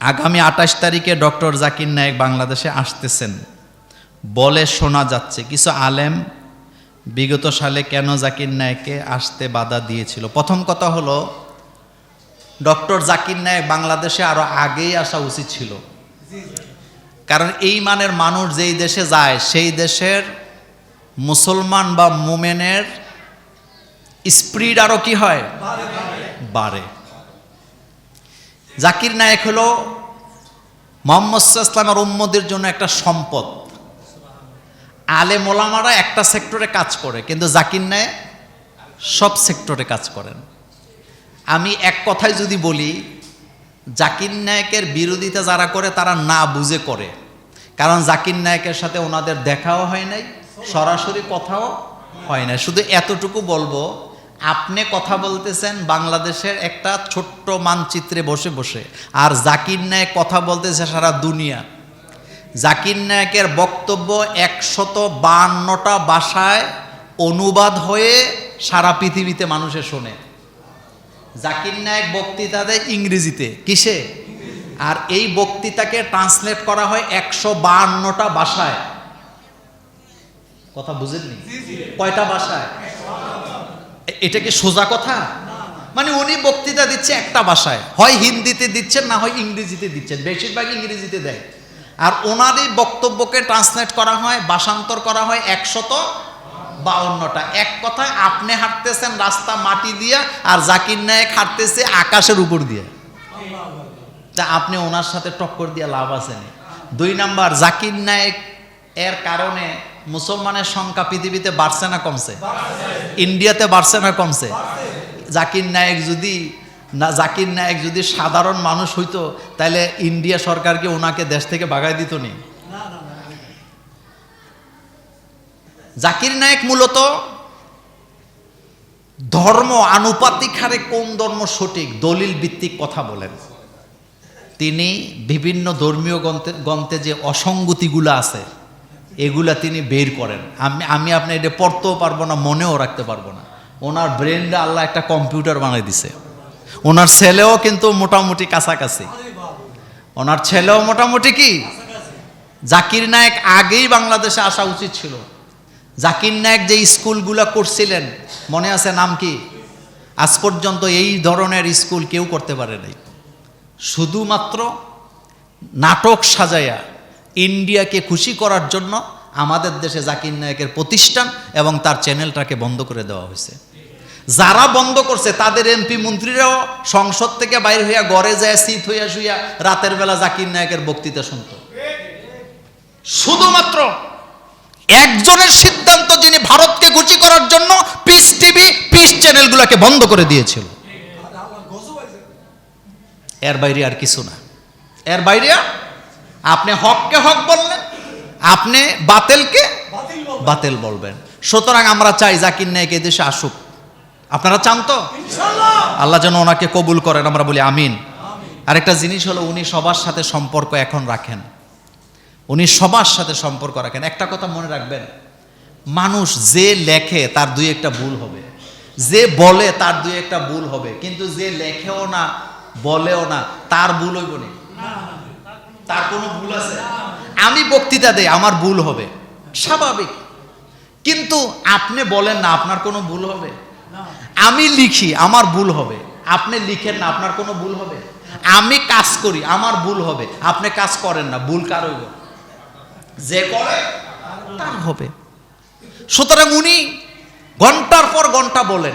আগামী আঠাশ তারিখে ডক্টর জাকির নায়েক বাংলাদেশে আসতেছেন। বলে শোনা যাচ্ছে, কিছু আলেম বিগত সালে কেন জাকির নায়েককে আসতে বাধা দিয়েছিল? প্রথম কথা হলো, ডক্টর জাকির নায়েক বাংলাদেশে আরও আগেই আসা উচিত ছিল। কারণ এই মানের মানুষ যেই দেশে যায়, সেই দেশের মুসলমান বা মুমেনের স্পিড আরও কি হয়? বাড়ে। জাকির নায়েক হলো মোহাম্মদ ইসলামের উম্মদের জন্য একটা সম্পদ। আলে মোলামারা একটা সেক্টরে কাজ করে, কিন্তু জাকির নায়েক সব সেক্টরে কাজ করেন। আমি এক কথায় যদি বলি, জাকির নায়কের বিরোধিতা যারা করে, তারা না বুঝে করে। কারণ জাকির নায়কের সাথে ওনাদের দেখাও হয় নাই, সরাসরি কথাও হয় না শুধু এতটুকু বলব আপনি কথা বলতেছেন বাংলাদেশের একটা ছোট্ট মানচিত্রে বসে বসে। আর জাকির নায়ক কথা বলতেছে সারা দুনিয়া। জাকির নায়কের বক্তব্য একশত বান্নটা ভাষায় অনুবাদ হয়ে সারা পৃথিবীতে মানুষে শোনে। জাকির নায়ক বক্তৃতা দেয় ইংরেজিতে। কিসে? আর এই বক্তৃতাকে ট্রান্সলেট করা হয় একশো বাহান্নটা ভাষায়। কথা বুঝেননি? কয়টা ভাষায়? এ- এটা কি সোজা কথা? মানে উনি বক্তৃতা দিচ্ছে একটা ভাষায়। হয় হিন্দিতে দিচ্ছেন, না হয় ইংরেজিতে দিচ্ছেন। বেশিরভাগ ইংরেজিতে দেয়। আর ওনার এই বক্তব্যকে ট্রান্সলেট করা হয়, ভাষান্তর করা হয় একশত বাউন্নটা। এক কথায়, আপনি হাঁটতেছেন রাস্তা মাটি দিয়ে আর জাকির নায়ক হাঁটতেছে আকাশের উপর দিয়ে। তা আপনি ওনার সাথে টক্কর দিয়ে লাভ আছে নি। দুই নাম্বার, জাকির নায়ক এর কারণে মুসলমানের সংখ্যা পৃথিবীতে বাড়ছে না কমছে? ইন্ডিয়াতে বাড়ছে না কমছে? জাকির নায়ক যদি না, জাকির নায়ক যদি সাধারণ মানুষ হইতো তাহলে ইন্ডিয়া সরকারকে ওনাকে দেশ থেকে বাগাই দিত নি? জাকির নায়ক মূলত ধর্ম আনুপাতিক হারে কোন ধর্ম সঠিক, দলিল ভিত্তিক কথা বলেন। তিনি বিভিন্ন ধর্মীয় গ্রন্থে গ্রন্থে যে অসঙ্গতিগুলো আছে এগুলা তিনি বের করেন। আমি আমি আপনি এটা পড়তেও পারব না, মনেও রাখতে পারব না। ওনার ব্রেনটা আল্লাহ একটা কম্পিউটার বানিয়ে দিছে। ওনার ছেলেও কিন্তু মোটামুটি কাছাকাছি। ওনার ছেলেও মোটামুটি কি? জাকির নায়ক আগেই বাংলাদেশে আসা উচিত ছিল। জাকির নায়ক যে স্কুলগুলো করছিলেন, মনে আছে নাম কি? আজ পর্যন্ত এই ধরনের স্কুল কেউ করতে পারে নাই। শুধুমাত্র নাটক সাজাইয়া ইন্ডিয়াকে খুশি করার জন্য আমাদের দেশে জাকির নায়কের প্রতিষ্ঠান এবং তার চ্যানেলটাকে বন্ধ করে দেওয়া হয়েছে। যারা বন্ধ করছে, তাদের এমপি মন্ত্রীরাও সংসদ থেকে বাইরে হইয়া গড়ে যায়, শীত হইয়া শুইয়া রাতের বেলা জাকির নায়কের বক্তৃতা শুনত। শুধুমাত্র একজনের সিদ্ধান্ত যিনি ভারতকে খুশি করার জন্য পিস টিভি পিস চ্যানেলগুলোকে বন্ধ করে দিয়েছিল। এর বাইরে আর কিছু না। এর বাইরে আপনি হককে হক বললেন আপনি বাতেলকে বাতেল বলবেন। সুতরাং আমরা চাই জাকির নায়ক এদেশে আসুক। আপনারা চান তো? আল্লাহ যেন ওনাকে কবুল করেন আমরা বলি আমিন। আরেকটা জিনিস হলো উনি সবার সাথে সম্পর্ক এখন রাখেন। উনি সবার সাথে সম্পর্ক রাখেন। একটা কথা মনে রাখবেন মানুষ যে লেখে তার দুই একটা ভুল হবে। যে বলে তার দুই একটা ভুল হবে কিন্তু যে লেখেও না বলেও না তার ভুল হইব না। তার কোনো ভুল আছে? আমি বক্তৃতা দেই আমার ভুল হবে। স্বাভাবিক। কিন্তু আপনি বলেন না আপনার কোনো ভুল হবে? আমি লিখি আমার ভুল হবে। আপনি লিখেন না আপনার কোনো ভুল হবে? আমি কাজ করি আমার ভুল হবে। আপনি কাজ করেন না ভুল কার হইব? যে করে তার হবে। সুতরাং উনি ঘণ্টার পর ঘণ্টা বলেন।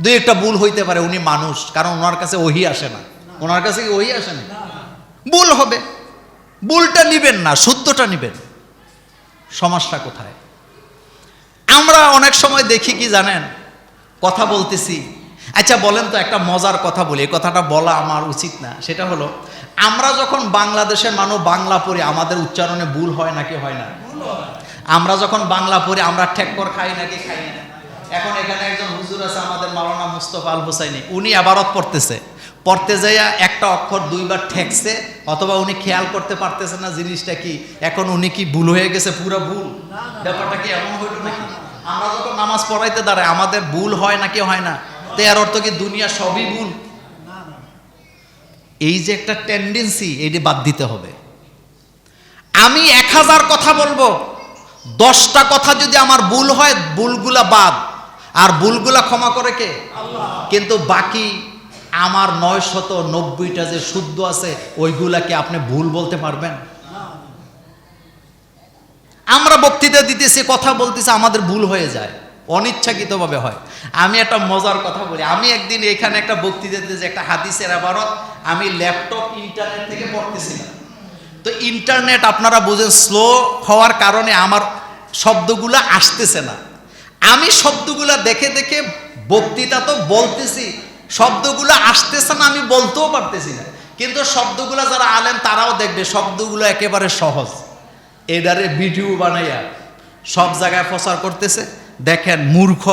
দুই একটা ভুল হইতে পারে উনি মানুষ কারণ ওনার কাছে ওহি আসে না। ওনার কাছে কি ওহি আসে না। ভুল হবে। ভুলটা নিবেন না শুদ্ধটা নিবেন। সমস্যা কোথায়? আমরা অনেক সময় দেখি কি জানেন? কথা বলতেছি। আচ্ছা বলেন তো একটা মজার কথা বলি, এই কথাটা বলা আমার উচিত না। সেটা হলো, আমরা যখন বাংলাদেশের মানুষ বাংলা পড়ি, আমাদের উচ্চারণে ভুল হয় নাকি হয় না? আমরা যখন বাংলা পড়ি, আমরা ঠেক্কর খাই নাকি খাই না? এখন এখানে একজন হুজুর আছে, আমাদের মাওলানা মুস্তফা আল হুসাইনি উনি আবারত পড়তেছে। পড়তে যাইয়া একটা অক্ষর দুইবার ঠেকছে, অথবা উনি খেয়াল করতে পারতেছে না জিনিসটা কি। এখন উনি কি ভুল হয়ে গেছে, পুরো ভুল? ব্যাপারটা কি এমন হইল নাকি? আমরা যখন নামাজ পড়াইতে দাঁড়াই, আমাদের ভুল হয় নাকি হয় না? তো এর অর্থ কি দুনিয়া সবই ভুল? এই যে একটা টেন্ডেন্সি এটি বাদ দিতে হবে। আমি এক হাজার কথা বলব, দশটা কথা যদি আমার ভুল হয়, ভুলগুলা বাদ। আর ভুলগুলা ক্ষমা করে কে? কিন্তু বাকি আমার নয় শত নব্বইটা যে শুদ্ধ আছে, ওইগুলাকে আপনি ভুল বলতে পারবেন। আমরা বক্তৃতা দিতেছি, কথা বলতেছি, আমাদের ভুল হয়ে যায়। অনিচ্ছাকৃতভাবে হয়। আমি একটা মজার কথা বলি। আমি একদিন এখানে একটা বক্তৃতা দিতেছি, একটা হাদিসের আবারত। আমি ল্যাপটপ ইন্টারনেট থেকে পড়তেছিলাম। তো ইন্টারনেট, আপনারা বুঝেন, স্লো হওয়ার কারণে আমার শব্দগুলো আসতেছে না। আমি শব্দগুলো দেখে দেখে বক্তৃতা তো বলতেছি শব্দগুলো আসতেছে না, আমি বলতেও পারতেছি না। কিন্তু শব্দগুলো যারা আলেন তারাও দেখবে শব্দগুলো একেবারে সহজ। এডারে ভিডিও বানাইয়া সব জায়গায় প্রচার করতেছে। দেখেন মূর্খ,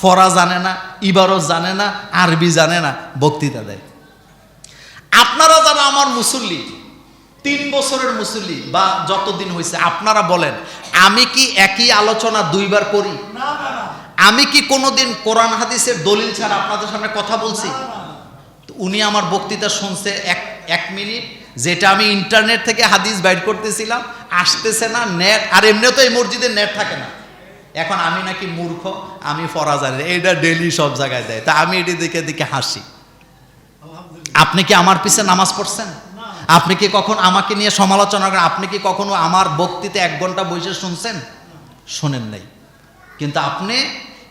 ফরা জানে না, ইবারত জানে না, আরবি জানে না, বক্তৃতা দেয়। আপনারা যারা আমার মুসল্লি, তিন বছরের মুসল্লি বা যতদিন হয়েছে আপনারা বলেন, আমি কি একই আলোচনা দুইবার করি? আমি কি কোনোদিন কোরআন হাদিসের দলিল ছাড়া আপনাদের সামনে কথা বলছি? উনি আমার বক্তৃতা শুনছে এক এক মিনিট যেটা আমি ইন্টারনেট থেকে হাদিস বাইর করতেছিলাম আসতেছে না নেট আর এমনি তো এই মসজিদে নেট থাকে না। এখন আমি নাকি মূর্খ আমি ফরা জানি না। এইটা ডেলি সব জায়গায় দেয়। তা আমি এটি দেখে দেখে হাসি। আপনি কি আমার পিছে নামাজ পড়ছেন? আপনি কি কখন আমাকে নিয়ে সমালোচনা করেন? আপনি কি কখনো আমার বক্তৃতা এক ঘণ্টা বসে শুনছেন? শোনেন নাই। কিন্তু আপনি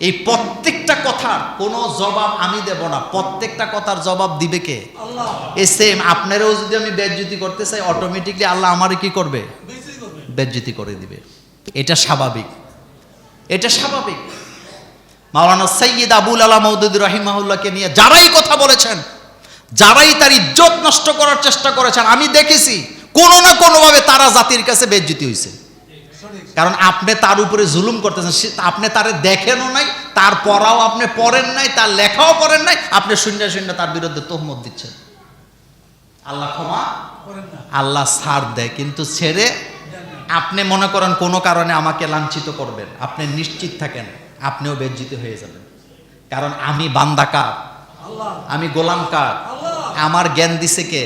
এই প্রত্যেকটা কথার কোনো জবাব আমি দেব না। প্রত্যেকটা কথার জবাব দিবে কে? এই সেম আপনারও যদি আমি বেজ্জুতি করতে চাই অটোমেটিকলি আল্লাহ আমারই কি করবে? বেজ্জুতি করে দিবে। এটা স্বাভাবিক। এটা স্বাভাবিক। মাওলানা সৈয়দ আবুল আলা মৌদুদ রহিমাহুল্লাহকে নিয়ে যারাই কথা বলেছেন যারাই তার ইজ্জত নষ্ট করার চেষ্টা করেছেন আমি দেখেছি কোনো না কোনোভাবে তারা জাতির কাছে বেজ্জিতি হয়েছে কারণ আপনি তার উপরে জুলুম করতেছেন। আপনি তারে দেখেনও নাই তার পড়াও আপনি পড়েন নাই তার লেখাও করেন নাই আপনি শূন্য শূন্য তার বিরুদ্ধে তহমত দিচ্ছেন। আল্লাহ ক্ষমা আল্লাহ ছাড় দেয় কিন্তু ছেড়ে আপনি মনে করেন কোনো কারণে আমাকে লাঞ্ছিত করবেন। আপনি নিশ্চিত থাকেন আপনিও বেজ্জিত হয়ে যাবেন। কারণ আমি বান্দাকার আমি গোলাম কার? আমার জ্ঞান দিছে কে?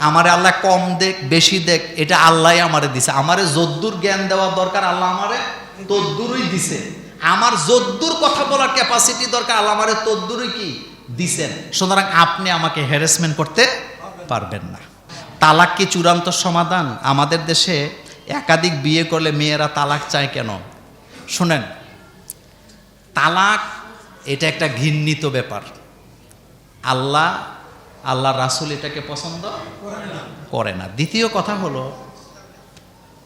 আমারে আল্লাহ কম দেখ, বেশি দেখ, এটা আল্লাহ আমারে দিছে। আমারে যদ্দুর জ্ঞান দেওয়ার দরকার, আল্লাহ আমারে তদ্দুরই দিছে। আমার যদ্দুর কথা বলার ক্যাপাসিটি দরকার, আল্লাহ আমারে তদ্দুরই কি দিছেন। সুতরাং আপনি আমাকে হ্যারাসমেন্ট করতে পারবেন না। তালাক কি চূড়ান্ত সমাধান? আমাদের দেশে একাধিক বিয়ে করলে মেয়েরা তালাক চায় কেন? শুনেন, তালাক, এটা একটা ঘৃণিত ব্যাপার। আল্লাহ আল্লাহ রাসুল এটাকে পছন্দ করে না। দ্বিতীয় কথা হলো,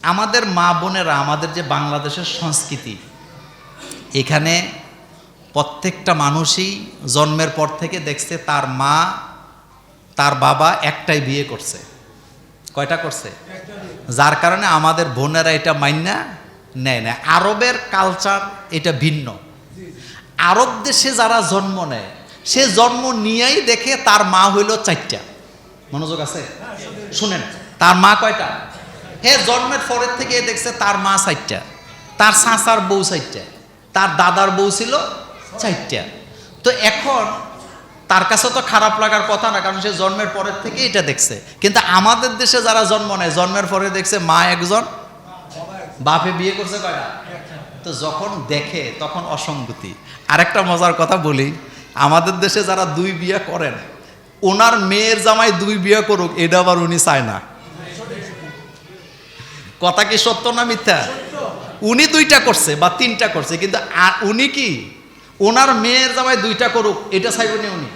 আমাদের মা বোনেরা আমাদের যে বাংলাদেশের সংস্কৃতি, এখানে প্রত্যেকটা মানুষই জন্মের পর থেকে দেখছে তার মা, তার বাবা একটাই বিয়ে করছে। কয়টা করছে? যার কারণে আমাদের বোনেরা এটা মাইনা নেয় না। আরবের কালচার এটা ভিন্ন। আরব দেশে যারা জন্ম নেয় সে জন্ম নিয়েই দেখে তার মা হইল চারটা। মনোযোগ আছে? শুনেন, তার মা কয়টা? হে জন্মের পরের থেকে দেখছে তার মা চারটা। তার চাচার বউ চারটা। তার দাদার বউ ছিল চারটা। তো এখন তার কাছে তো খারাপ লাগার কথা না, কারণ সে জন্মের পরের থেকে এটা দেখছে। কিন্তু আমাদের দেশে যারা জন্ম নেয়, জন্মের পরে দেখছে মা একজন, বাপে বিয়ে করছে কয়টা? তো যখন দেখে তখন অসঙ্গতি। আরেকটা মজার কথা বলি। আমাদের দেশে যারা দুই বিয়ে করেন, ওনার মেয়ের জামাই দুই বিয়ে করুক, এটা আবার উনি চায় না। কথা কি সত্য না মিথ্যা? উনি দুইটা করছে বা তিনটা করছে, কিন্তু উনি কি? ওনার মেয়ের জামাই দুইটা করুক, এটা চাইবনি উনি?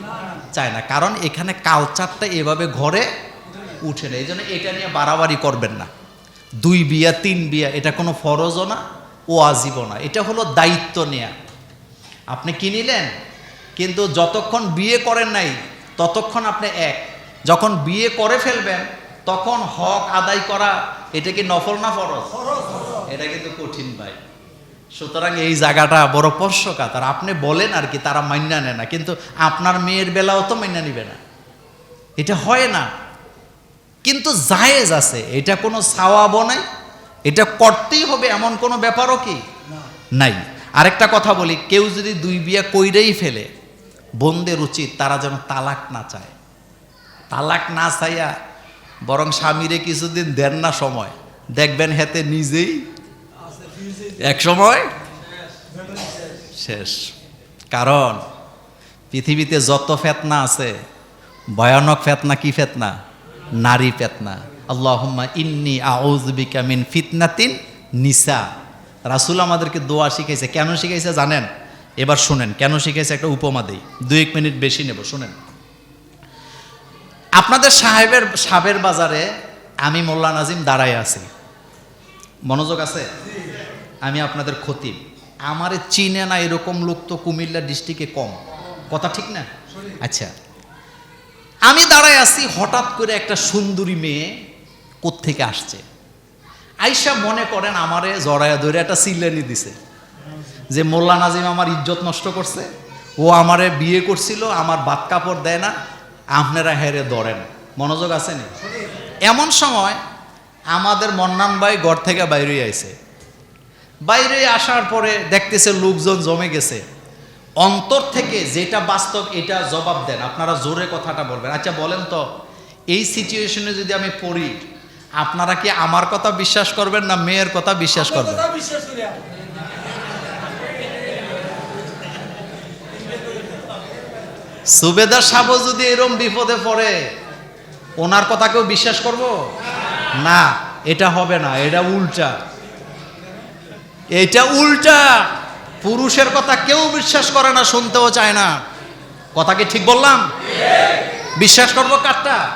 চায় না, কারণ এখানে কালচারটা এভাবে ঘরে উঠে না এই জন্য এটা নিয়ে বাড়াবাড়ি করবেন না। দুই বিয়া, তিন বিয়া, এটা কোনো ফরজও না ও আজীবও না, এটা হলো দায়িত্ব নেয়া। আপনি কি নিলেন? কিন্তু যতক্ষণ বিয়ে করেন নাই ততক্ষণ আপনি এক। যখন বিয়ে করে ফেলবেন তখন হক আদায় করা এটা কি নফল না ফরজ? এটা কিন্তু কঠিন ভাই। সুতরাং এই জায়গাটা বড় স্পর্শকাত আর আপনি বলেন আর কি তারা মান্যা নেয় না। কিন্তু আপনার মেয়ের বেলাও তো মান্যা নিবে না। এটা হয় না। কিন্তু জায়েজ আছে। এটা কোনো সাওয়াবও নাই। এটা করতেই হবে এমন কোনো ব্যাপারও কি? নাই। আরেকটা কথা বলি কেউ যদি দুই বিয়া কইরেই ফেলে বোনদের উচিত তারা যেন তালাক না চায়। তালাক না চাইয়া বরং স্বামীরে কিছুদিন দেন না সময়। দেখবেন হেতে নিজেই এক সময় শেষ। কারণ পৃথিবীতে যত ফেতনা আছে, ভয়ানক ফেতনা কি ফেতনা? নারী ফেতনা। আল্লাহুম্মা ইন্নি আউযবিকা মিন ফিতনাতিন নিসা। রাসূল আমাদেরকে দোয়া শিখাইছে। কেন শিখাইছে জানেন? এবার শুনেন, কেন শিখেছে একটা উপমা দেই? দুই এক মিনিট বেশি নেব, শুনেন। আপনাদের সাহেবের, সাবের বাজারে আমি মোল্লা নাজিম দাঁড়ায় আছি। মনোযোগ আছে? আমি আপনাদের খতিব আমারে চিনে না এরকম লোক তো কুমিল্লা ডিস্ট্রিক্টে কম। কথা ঠিক না? আচ্ছা। আমি দাঁড়ায় আছি, হঠাৎ করে একটা সুন্দরী মেয়ে কোত্থেকে আসছে। আইসা মনে করেন আমারে জড়ায়া ধরে একটা সিলেনি দিছে। যে মোল্লা নাজিম আমার ইজ্জত নষ্ট করছে, ও আমারে বিয়ে করছিল, আমার বাদ কাপড় দেয় না, আপনারা হেরে ধরেন। মনোযোগ আছে নি? এমন সময় আমাদের মন্নান ভাই ঘর থেকে বাইরে আইছে। বাইরে আসার পরে দেখতেছে লোকজন জমে গেছে। অন্তর থেকে যেটা বাস্তব, এটা জবাব দেন। আপনারা জোরে কথাটা বলবেন। আচ্ছা বলেন তো, এই সিচুয়েশনে যদি আমি পড়ি, আপনারা কি আমার কথা বিশ্বাস করবেন না মেয়ের কথা বিশ্বাস করবেন কথা বিশ্বাস করি সুবেদার সাহেব যদি এরম বিপদে পড়ে, ওনার কথা কেউ বিশ্বাস করব? না, এটা হবে না, এটা উল্টা। এটা উল্টা। পুরুষের কথা কেউ বিশ্বাস করে না, শুনতেও চায় না। কথা কি ঠিক বললাম? বিশ্বাস করব কারটা?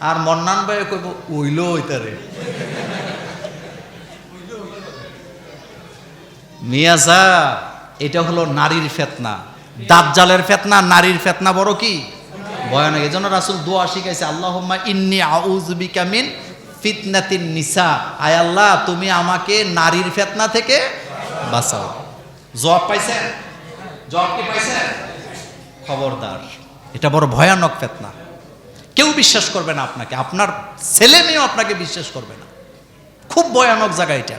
আর মন্নান ভাই কইব ওইল ওইতারে মিয়া এটা হলো নারীর ফেতনা। দাজ্জালের ফেতনা, নারীর ফেতনা বড় কি? ভয়ানক এই জন্য রাসুল দোয়া শিখাইছে, আল্লাহুম্মা ইন্নি আউযুবিকা মিন ফিতনাতিন নিসা। আয় আল্লাহ, তুমি আমাকে নারীর ফেতনা থেকে বাঁচাও। জবাব পাইছেন? জবাব কি পাইছেন? খবরদার। এটা বড় ভয়ানক ফেতনা। কেউ বিশ্বাস করবে না আপনাকে। আপনার ছেলে মেয়েও আপনাকে বিশ্বাস করবে না। খুব ভয়ানক জায়গা এটা।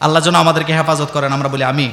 আল্লাহ যেন আমাদেরকে হেফাজত করেন, আমরা বলি আমি